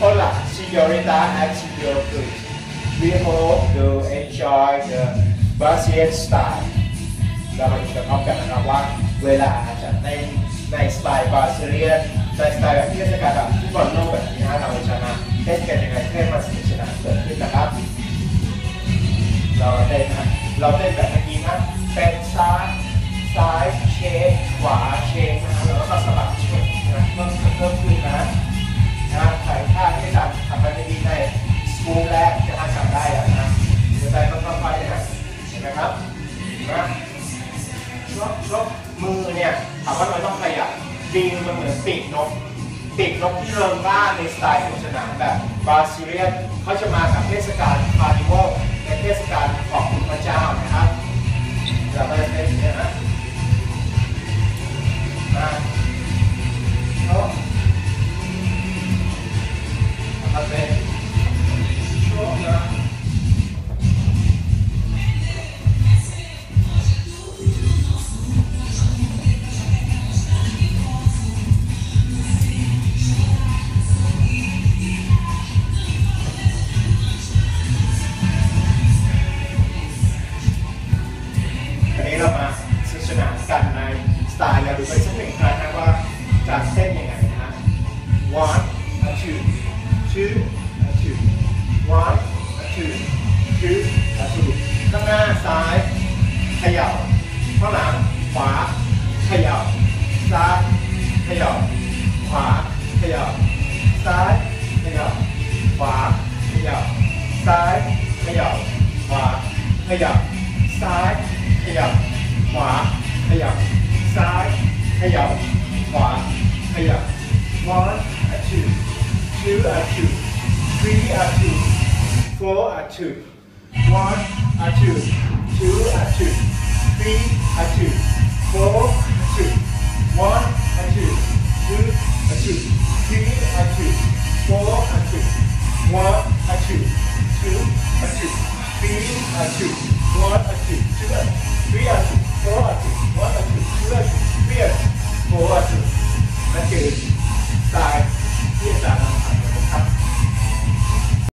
Hola, señorita and señor please. We hope you enjoy the Brazilian style. เรามาดูกันพร้อมกันนะครับว่าเวลาจะเต้นในสไตล์บราซิเลียนในสไตล์แบบที่เทศกาลแบบฟุตบอลโลกแบบนี้นะเราจะเต้นกันยังไงเพื่อให้มันสนุกสนานเกิดขึ้นนะครับ เราเต้นนะเราเต้นแบบเมื่อกี้นะเป็นซ้า นะครับนะชกชกมือเนี่ยถามว่ามันต้องขยับดีมันเหมือนปีกนกปีกนกที่เริงร่าในสไตล์ของสนามแบบบราซิเลียนเขาจะมากับเทศกาลคาร์นิวัลในเทศกาลขอบคุณพระเจ้านะครับ เรามาสนุกสนานกันในสไตล์เราดูไปสักหนึ่งครั้งนะว่าจะเต้นยังไงนะฮะ one a two two a two one a two two a two ข้างหน้าซ้ายเขย่าข้างหลังขวาเขย่าซ้ายเขย่าขวาเขย่าซ้ายเขย่าขวาเขย่าซ้ายเขย่าขวาเขย่าซ้ายเขย่า ขวาเขย่าซ้ายเขย่าขวาเขย่า one a two two a two three a two four a two one a two two a two three